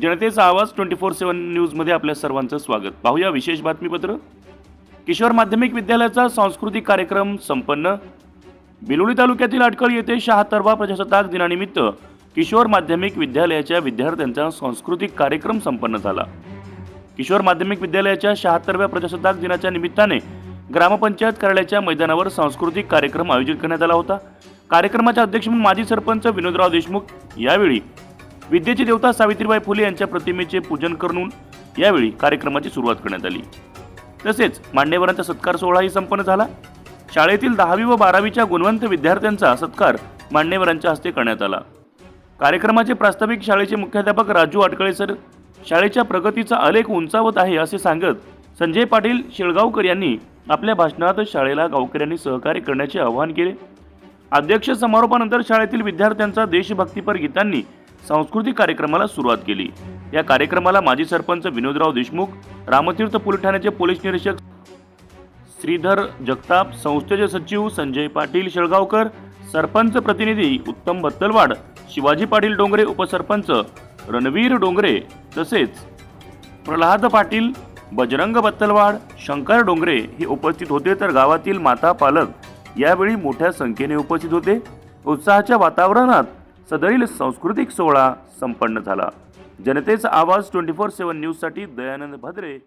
जनतेचा आवाज twenty four सेवन न्यूजमध्ये आपल्या सर्वांचं स्वागत. पाहूया विशेष बातमीपत्र. किशोर माध्यमिक विद्यालयाचा सांस्कृतिक कार्यक्रम संपन्न. बिलोली तालुक्यातील अटकळ येथे शहात्तरवा प्रजासत्ताक दिनानिमित्त किशोर माध्यमिक विद्यालयाच्या विद्यार्थ्यांचा सांस्कृतिक कार्यक्रम संपन्न झाला. किशोर माध्यमिक विद्यालयाच्या शहात्तरव्या प्रजासत्ताक दिनाच्या निमित्ताने ग्रामपंचायत कार्यालयाच्या मैदानावर सांस्कृतिक कार्यक्रम आयोजित करण्यात आला होता. कार्यक्रमाचे अध्यक्ष म्हणून माजी सरपंच विनोदराव देशमुख यावेळी विद्येची देवता सावित्रीबाई फुले यांच्या प्रतिमेचे पूजन करून यावेळी कार्यक्रमाची सुरुवात करण्यात आली. तसेच मान्यवरांचा सत्कार सोहळाही संपन्न झाला. शाळेतील दहावी व बारावीच्या गुणवंत विद्यार्थ्यांचा सत्कार मान्यवरांच्या हस्ते करण्यात आला. कार्यक्रमाचे प्रास्ताविक शाळेचे मुख्याध्यापक राजू आटकळे सर शाळेच्या प्रगतीचा आलेख उंचावत आहे असे सांगत संजय पाटील शेळगावकर यांनी आपल्या भाषणात शाळेला गावकऱ्यांनी सहकार्य करण्याचे आवाहन केले. अध्यक्ष समारोपानंतर शाळेतील विद्यार्थ्यांचा देशभक्तीपर गीतांनी सांस्कृतिक कार्यक्रमाला सुरुवात केली. या कार्यक्रमाला माजी सरपंच विनोदराव देशमुख रामतीर्थ पोलीस ठाण्याचे पोलीस निरीक्षक श्रीधर जगताप संस्थेचे सचिव संजय पाटील शेळगावकर सरपंच प्रतिनिधी उत्तम बत्तलवाड शिवाजी पाटील डोंगरे उपसरपंच रणवीर डोंगरे तसेच प्रल्हाद पाटील बजरंग बत्तलवाड शंकर डोंगरे हे उपस्थित होते. तर गावातील माता पालक यावेळी मोठ्या संख्येने उपस्थित होते. उत्साहाच्या वातावरणात सदरील सांस्कृतिक सोहळा संपन्न झाला. जनतेचा आवाज ट्वेंटी फोर सेवन न्यूजसाठी दयानंद भद्रे